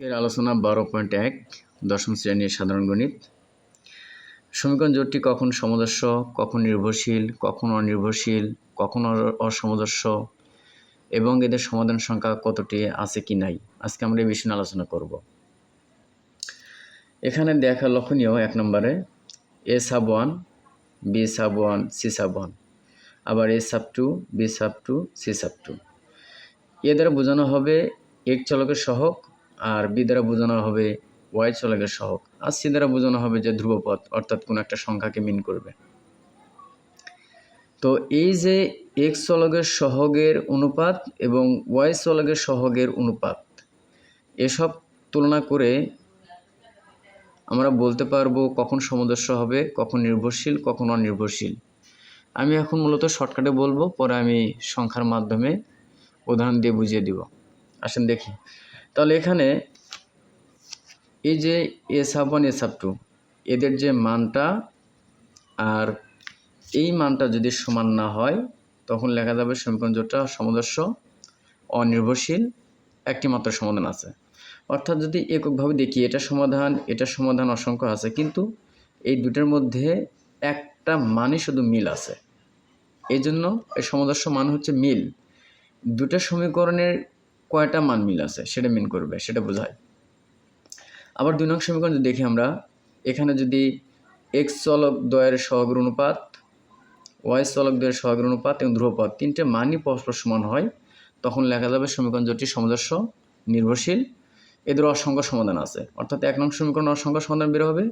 এর আলোচনা বারো পয়েন্ট এক, দশম শ্রেণির সাধারণ গণিত। সমীকরণ জোটটি কখন সমদস্য কখন নির্ভরশীল, কখন অনির্ভরশীল, কখন অসমদস্য এবং এদের সমাধান সংখ্যা কতটি, আছে কি নাই? আজকে আমরা এই বিষয়ে আলোচনা করব। এখানে দেখা লক্ষণীয় এক নম্বরে, A sub one, B sub one, C sub one, আবার A sub two, B sub two, C sub two. এ দ্বারা বোঝানো হবে, এক চলকের সহগ আর বি দ্বারা বোঝানো হবে ওয়াই চলকের সহগ আর সি দ্বারা বোঝানো হবে যে ধ্রুবপথ অর্থাৎ কোনো একটা সংখ্যাকে মিন করবে। তো এই যে এক্স চলকের সহগের অনুপাত এবং ওয়াই চলকের সহগের অনুপাত, এসব তুলনা করে আমরা বলতে পারব কখন সমদস্য হবে, কখন নির্ভরশীল, কখন অনির্ভরশীল। আমি এখন মূলত শর্টকাটে বলব, পরে আমি সংখ্যার মাধ্যমে উদাহরণ দিয়ে বুঝিয়ে দিব। আসেন দেখি। তাহলে এখানে এই যে A sub one A sub two এদের যে মানটা আর এই মানটা যদি সমান না হয়, তখন লেখা যাবে সমীকরণ জোটটা সমদস্য অনির্ভরশীল, একটি মাত্র সমাধান আছে। অর্থাৎ যদি এককভাবে দেখি, এটা সমাধান এটা সমাধান অসংখ্য আছে, কিন্তু এই দুটোর মধ্যে একটা মানে শুধু মিল আছে। এই জন্য এই সমদস্য মান হচ্ছে মিল। দুটো সমীকরণের কয়টা মান মিল আছে সেটা মিন করবে, সেটা বোঝায়। আবার দুই নং সমীকরণ যদি দেখি আমরা, এখানে যদি এক্স চলক দ্বয়ের সহগের অনুপাত ওয়াই চলক দ্বয়ের সহগের অনুপাত এবং ধ্রুবপদ, তিনটে মানই পরস্পর সমান হয়, তখন লেখা যাবে সমীকরণ জোটটি সমদস্য নির্ভরশীল, এদের অসংখ্য সমাধান আছে। অর্থাৎ এক নং সমীকরণ অসংখ্য সমাধান বের হবে,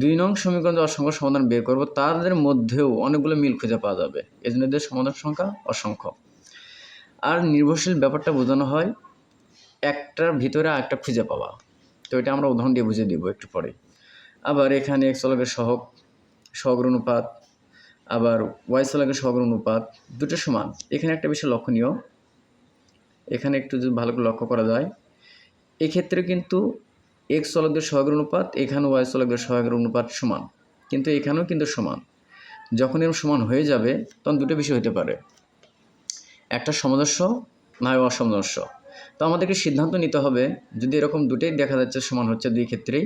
দুই নং সমীকরণ যে অসংখ্য সমাধান বের করব, তাদের মধ্যেও অনেকগুলো মিল খুঁজে পাওয়া যাবে। এই জন্য এদের সমাধান সংখ্যা অসংখ্য। আর নির্ভরশীল ব্যাপারটা বোঝানো হয় একটার ভিতরে আরেকটা খুঁজে পাওয়া। তো এটা আমরা উদাহরণ দিয়ে বুঝিয়ে দিব একটু পরে। আবার এখানে এক্স চলকের সহগ সহগের অনুপাত, আবার ওয়াই চলকের সহগের অনুপাত, দুটো সমান। এখানে একটা বিষয় লক্ষণীয়। এখানে একটু যদি ভালো করে লক্ষ্য করা যায়, এক্ষেত্রে কিন্তু এক্স চলকের সহগের অনুপাত এখানে ওয়াই চলকের সহগের অনুপাত সমান। কিন্তু এখানেও কিন্তু সমান। যখন এরকম সমান হয়ে যাবে, তখন দুটো বিষয় হতে পারে। একটা সমদস্য না হয় অসমদস্য তো আমাদেরকে সিদ্ধান্ত নিতে হবে, যদি এরকম দুটোই দেখা যাচ্ছে সমান হচ্ছে দুই ক্ষেত্রেই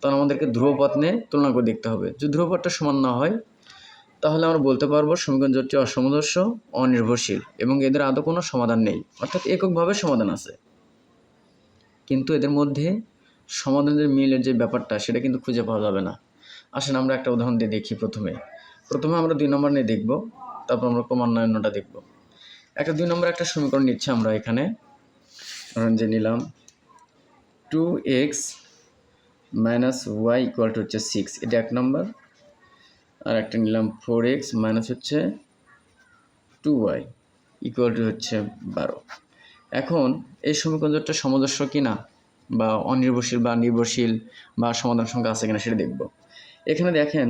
তখন আমাদেরকে ধ্রুবপথ নিয়ে তুলনা করে দেখতে হবে। যদি ধ্রুবপথটা সমান না হয়, তাহলে আমরা বলতে পারব সমীকরণ জোটটি অসমদস্য অনির্ভরশীল এবং এদের আদৌ কোনো সমাধান নেই। অর্থাৎ এককভাবে সমাধান আছে। কিন্তু এদের মধ্যে সমাধানের মিলের যে ব্যাপারটা, সেটা কিন্তু খুঁজে পাওয়া যাবে না। আসেন আমরা একটা উদাহরণ দিয়ে দেখি প্রথমে। প্রথমে আমরা দুই নম্বর নিয়ে দেখব, তারপর আমরা ক্রমান্বয়নটা দেখব। একটা দুই নম্বর একটা সমীকরণ নিচ্ছি আমরা এখানে। ধরেন যে নিলাম two X minus Y equal to হচ্ছে সিক্স এটা এক নম্বর। আর একটা নিলাম ফোর এক্স মাইনাস হচ্ছে টু ওয়াই ইকুয়াল টু হচ্ছে বারো। এখন এই সমীকরণটা সমদস্য কিনা বা অনির্ভরশীল বা নির্ভরশীল বা সমাধান সংখ্যা আছে কিনা সেটা দেখব। এখানে দেখেন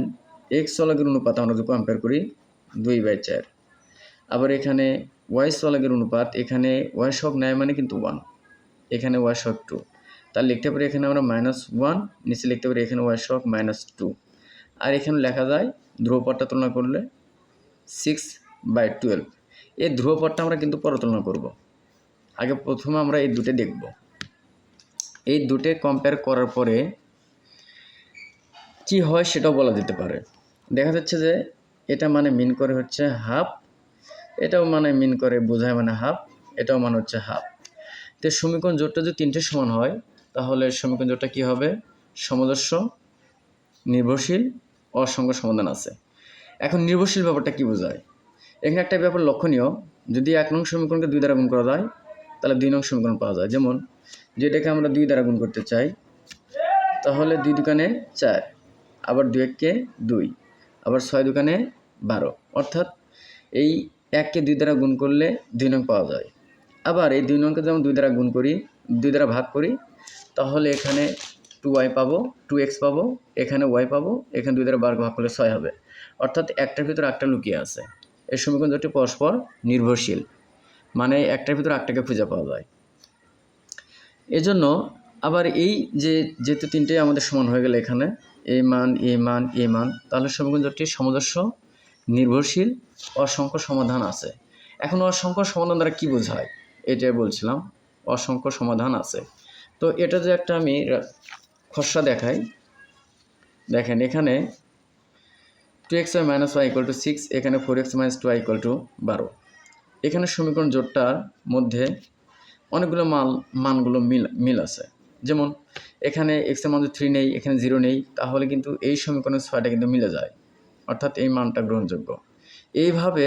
এক্স চলকের অনুপাত আমরা যদি কম্পেয়ার করি দুই বাই চার। আবার এখানে ওয়াই চলকের অনুপাত এখানে ওয়াই শক নেয় মানে কিন্তু ওয়ান। এখানে ওয়াই শক টু তার লিখতে পারি এখানে আমরা মাইনাস ওয়ান নিচে লিখতে পারি এখানে ওয়াই শক মাইনাস টু আর এখানে লেখা যায় ধ্রুবপদটা তুলনা করলে সিক্স বাই টুয়েলভ এই ধ্রুবপদটা আমরা কিন্তু পরে তুলনা করব। আগে প্রথমে আমরা এই দুটো দেখব। এই দুটো কম্পেয়ার করার পরে কি হয় সেটাও বলা যেতে পারে। দেখা যাচ্ছে যে এটা মানে মিন করে হচ্ছে হাফ এটাও মানে মিন করে, বোঝায় মানে হাফ এটাও মানে হচ্ছে হাফ তো সমীকরণ জোটটা যদি তিনটে সমান হয়, তাহলে সমীকরণ জোটটা কী হবে? সমদস্য নির্ভরশীল, অসংখ্য সমাধান আছে। এখন নির্ভরশীল ব্যাপারটা কি বোঝায়? এখানে একটা ব্যাপার লক্ষণীয়, যদি এক নং সমীকরণকে দুই দ্বারা গুণ করা যায়, তাহলে দুই নং সমীকরণ পাওয়া যায়। যেমন যেটাকে আমরা দুই দ্বারা গুণ করতে চাই, তাহলে দুই দোকানে চার, আবার দুই এককে দুই, আবার ছয় দোকানে বারো। অর্থাৎ এই এককে দুই দ্বারা গুণ করলে দুই নং পাওয়া যায়। আবার এই দুই নংকে যেমন দুই দ্বারা গুণ করি, দুই দ্বারা ভাগ করি, তাহলে এখানে টু ওয়াই পাবো টু এক্স পাবো, এখানে ওয়াই পাবো, এখানে দুই দ্বারা বার ভাগ করলে ছয় হবে। অর্থাৎ একটার ভিতরে একটা লুকিয়ে আছে। এই সমীকরণ দুটি পরস্পর নির্ভরশীল। মানে একটার ভিতরে একটাকে খুঁজে পাওয়া যায়। এজন্য আবার এই যে যেহেতু তিনটে আমাদের সমান হয়ে গেল এখানে এ মান এ মান এ মান, তাহলে সমীকরণ জোটটি সমদস্য নির্ভরশীল, অসংখ্য সমাধান আছে। এখন অসংখ্য সমাধান দ্বারা কী বোঝায়? এটাই বলছিলাম, অসংখ্য সমাধান আছে। তো এটা যে একটা আমি খসড়া দেখাই, দেখেন এখানে two X Y minus Y equal to six এখানে four X minus two Y equal to বারো। এখানে সমীকরণ জোটটার মধ্যে অনেকগুলো মাল, মানগুলো মিল মিল আছে। যেমন এখানে এক্সের মান থ্রি নেই, এখানে জিরো নেই, তাহলে কিন্তু এই সমীকরণের ছয়টা কিন্তু মিলে যায়। অর্থাৎ এই মানটা গ্রহণযোগ্য। এইভাবে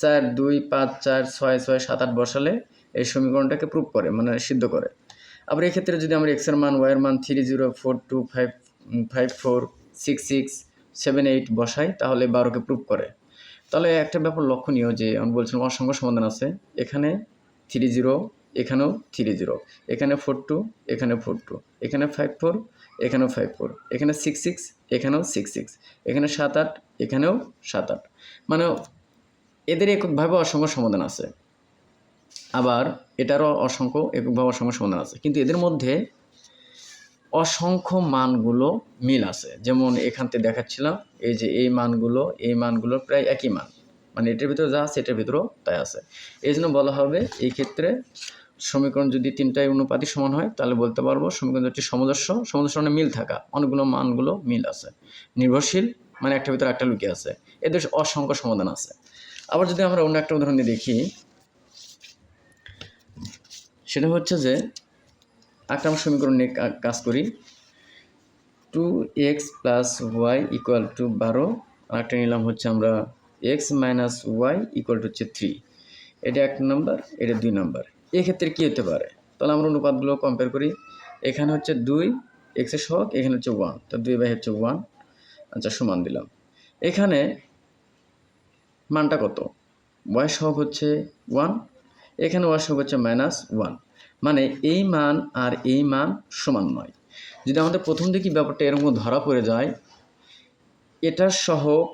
চার, দুই, পাঁচ, চার, ছয় ছয়, সাত, আট বসালে এই সমীকরণটাকে প্রুভ করে মানে সিদ্ধ করে। আবার এই ক্ষেত্রে যদি আমরা এক্সের মান ওয়াইয়ের মান three zero four two five five four six six seven eight বসাই, তাহলে বারোকে প্রুভ করে। তাহলে একটা ব্যাপার লক্ষণীয় যে আমি বলছিলাম অসংখ্য সমাধান আছে। এখানে থ্রি জিরো এখানেও থ্রি জিরো এখানে ফোর টু এখানে ফোর টু এখানে ফাইভ ফোর এখানেও ফাইভ ফোর এখানে সিক্স সিক্স এখানেও সিক্স সিক্স এখানে সাত আট, এখানেও সাত আট। মানে এদের এককভাবে অসংখ্য সমাধান আছে। আবার এটারও অসংখ্য এককভাবে অসংখ্য সমাধান আছে। কিন্তু এদের মধ্যে অসংখ্য মানগুলো মিল আছে। যেমন এখান থেকে দেখাচ্ছিলাম, এই যে এই মানগুলো এই মানগুলো প্রায় একই মান। মানে এটার ভিতরে যা আছে, এটার ভিতরেও তাই আছে। এই জন্য বলা হবে এই ক্ষেত্রে সমীকরণ যদি তিনটাই অনুপাতি সমান হয়, তাহলে বলতে পারব সমীকরণ দুটি সমদর্শ। সমদর্শ মানে মিল থাকা, অনেকগুলো মানগুলো মিল আছে। নির্ভরশীল মানে একটার ভিতরে একটা লুকিয়ে আছে। এদের অসংখ্য সমাধান আছে। আবার যদি আমরা অন্য একটা উদাহরণ দিয়ে দেখি, সেটা হচ্ছে যে, একটা আমরা সমীকরণ নিয়ে কাজ করি। Two X plus Y equal to বারো, আর একটা নিলাম হচ্ছে আমরা X minus Y equal to হচ্ছে থ্রি এটা এক নম্বর এটা দুই নম্বর এক্ষেত্রে কী হতে পারে? তাহলে আমরা অনুপাতগুলো কম্পেয়ার করি। এখানে হচ্ছে দুই এক্সের সহগ, এখানে হচ্ছে ওয়ান তো দুই বাই হচ্ছে ওয়ান আচ্ছা সমান দিলাম। এখানে মানটা কত? ওয়াই সহগ হচ্ছে ওয়ান এখানে ওয়াই সহগ হচ্ছে মাইনাস ওয়ান মানে এই মান আর এই মান সমান নয়। যদি আমাদের প্রথম দিকে ব্যাপারটা এরকম ধরা পড়ে যায়, এটার সহগ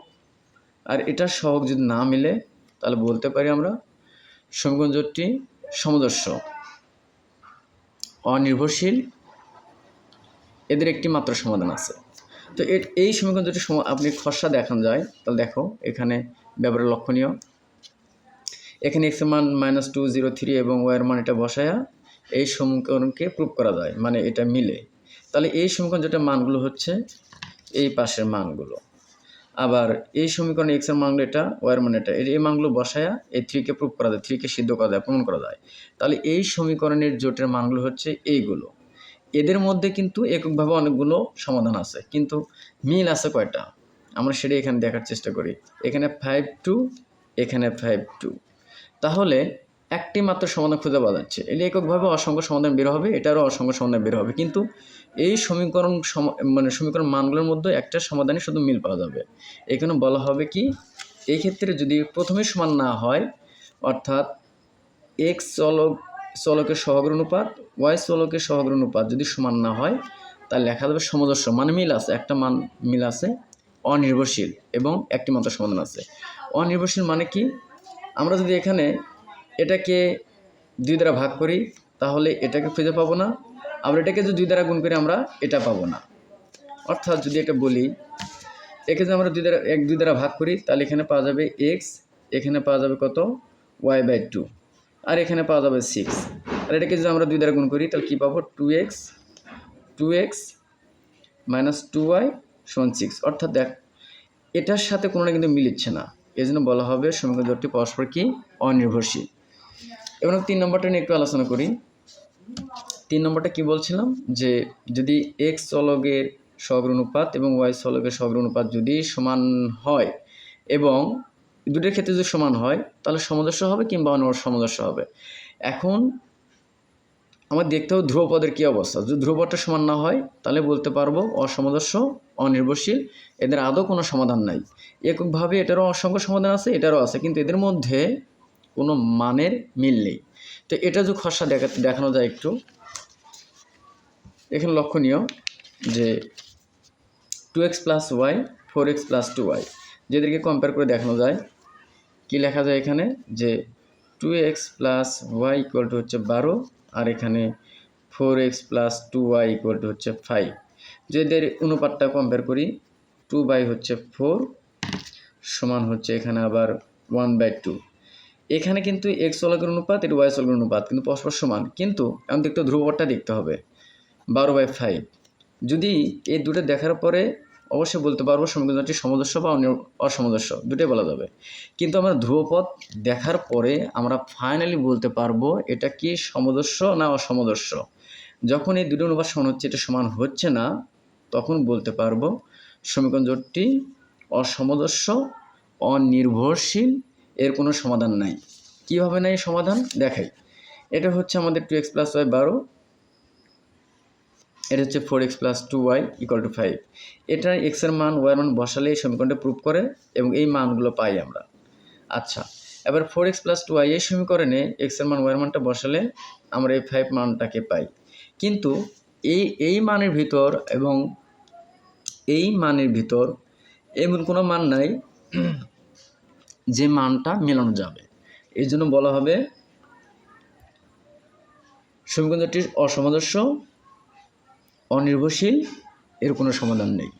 আর এটার সহগ যদি না মিলে, তাহলে বলতে পারি আমরা সমীকরণ জোটটি সমদর্শ। অনির্ভরশীল, এদের একটি মাত্র সমাধান আছে। তো এই সমীকরণ সম- আপনি খসড়া দেখান যায়, তাহলে দেখো এখানে ব্যাপারে লক্ষণীয়। এখানে এক্স মান মাইনাস টু জিরো থ্রি এবং ওয়ার মান এটা বসায়া এই সমীকরণকে প্রুভ করা যায় মানে এটা মিলে। তাহলে এই সমীকরণ যেটা মানগুলো হচ্ছে, এই পাশের মানগুলো। আবার এই সমীকরণে এক্সের মানগুলো এটা ওয়ার মান এটা, এই- মানগুলো বসায়া এই থ্রিকে প্রুভ করা যায় থ্রিকে সিদ্ধ করা যায়, প্রমাণ করা যায়। তাহলে এই সমীকরণের জোটের মানগুলো হচ্ছে এইগুলো। এদের মধ্যে কিন্তু এককভাবে অনেকগুলো সমাধান আছে, কিন্তু মিল আছে কয়টা? আমরা সেটা এখানে দেখার চেষ্টা করি। এখানে ফাইভ টু এখানে ফাইভ টু তাহলে একটি মাত্র সমাধান খুঁজে পাওয়া যাচ্ছে। এটি এককভাবে অসংখ্য সমাধান বের হবে, এটারও অসংখ্য সমাধান বের হবে। কিন্তু এই সমীকরণ সম- মানে সমীকরণ মানগুলোর মধ্যে একটা সমাধানে শুধু মিল পাওয়া যাবে। এখানে বলা হবে কি, এই ক্ষেত্রে যদি প্রথমে সমান না হয়, অর্থাৎ এক্স চলক, চলকের সহগ্র অনুপাত ওয়াই চলকের সহগ্র অনুপাত যদি সমান না হয়, তাহলে লেখা যাবে সমদর্শ। মানে মিল আছে, একটা মান মিল আছে, অনির্ভরশীল এবং একটি মাত্র সমাধান আছে। অনির্ভরশীল মানে কি? আমরা যদি এখানে এটাকে দুই দ্বারা ভাগ করি, তাহলে এটাকে খুঁজে পাবো না, আবার এটাকে যদি দুই দ্বারা গুণ করি আমরা এটা পাবো না। অর্থাৎ যদি এটা বলি, একে যদি আমরা দুই দ্বারা, এক দুই দ্বারা ভাগ করি, তাহলে এখানে পাওয়া যাবে এক্স এখানে পাওয়া যাবে কত? ওয়াই বাই টু আর এখানে পাওয়া যাবে সিক্স আর এটাকে যদি আমরা দুই দ্বারা গুণ করি, তাহলে কী পাবো? Two X two X minus two Y সমান সিক্স অর্থাৎ দেখ, এটার সাথে কোনোটা কিন্তু মিলিচ্ছে না। এই জন্য বলা হবে সমীকরণ জোটটি পরস্পর কি? অনির্ভরশীল। আমরা তিন নম্বরটা নিয়ে একটু আলোচনা করি। তিন নম্বরটা কি বলছিলাম? যে যদি এক্স চলকের সহগ্র অনুপাত এবং ওয়াই চলকের সহগ্র অনুপাত যদি সমান হয় এবং দুটোর ক্ষেত্রে যদি সমান হয়, তাহলে সমদর্শ হবে কিংবা অন্য সমদর্শ হবে। এখন আমার দেখতে হবে ধ্রুবপদের কী অবস্থা। যদি ধ্রুবপদটা সমান না হয়, তাহলে বলতে পারব অসমদর্শ অনির্ভরশীল, এদের আদৌ কোনো সমাধান নাই। এককভাবে এটারও অসংখ্য সমাধান আছে, এটারও আছে, কিন্তু এদের মধ্যে কোনো মানের মিল নেই। তো এটা যদি খসড়া দেখা দেখানো যায় একটু। এখানে লক্ষণীয় যে two X plus Y four X plus two Y যেদেরকে compare করে দেখানো যায়, কি লেখা যায় এখানে? যে two X plus Y equal to হচ্ছে বারো, আর এখানে four X plus two Y equal to হচ্ছে ফাইভ যেদের অনুপাতটা কম্পেয়ার করি টু বাই হচ্ছে ফোর সমান হচ্ছে এখানে আবার ওয়ান বাই টু এখানে কিন্তু এক্স চলকের অনুপাত, এটা ওয়াই চলকের অনুপাত, কিন্তু পরস্পর সমান। কিন্তু এখন দেখতে ধ্রুবপদটা দেখতে হবে, বারো বাই ফাইভ যদি এই দুটো দেখার পরে অবশ্যই বলতে পারব সমীকরণটি সমদস্য বা অসমদস্য দুটোই বলা যাবে। কিন্তু আমরা ধ্রুবপদ দেখার পরে আমরা ফাইনালি বলতে পারব এটা কি সমদস্য না অসমদস্য যখন এই দুটো অনুপাত সমান হচ্ছে, এটা সমান হচ্ছে না, তখন বলতে পারব সমীকরণ জোটটি অনির্ভরশীল এর কোনো সমাধান নাই। কীভাবে নাই সমাধান? দেখাই। এটা হচ্ছে আমাদের টু এক্স প্লাস ওয়াই বারো। এটা হচ্ছে four X plus two Y equal to five এটা এক্সের মান ওয়াইয়ের মান বসালে এই সমীকরণটা প্রুভ করে এবং এই মানগুলো পাই আমরা। আচ্ছা এবার four X plus two Y এই সমীকরণে এক্সের মান ওয়াইয়ের মানটা বসালে আমরা এই ফাইভ মানটাকে পাই। কিন্তু এই এই মানের ভিতর এবং এই মানের ভিতর এমন কোনো মান নাই। যে মানটা মেলানো যাবে। এই জন্য বলা হবে সমীকরণটির অসামঞ্জস্য অনির্ভরশীল, এর কোনো সমাধান নেই।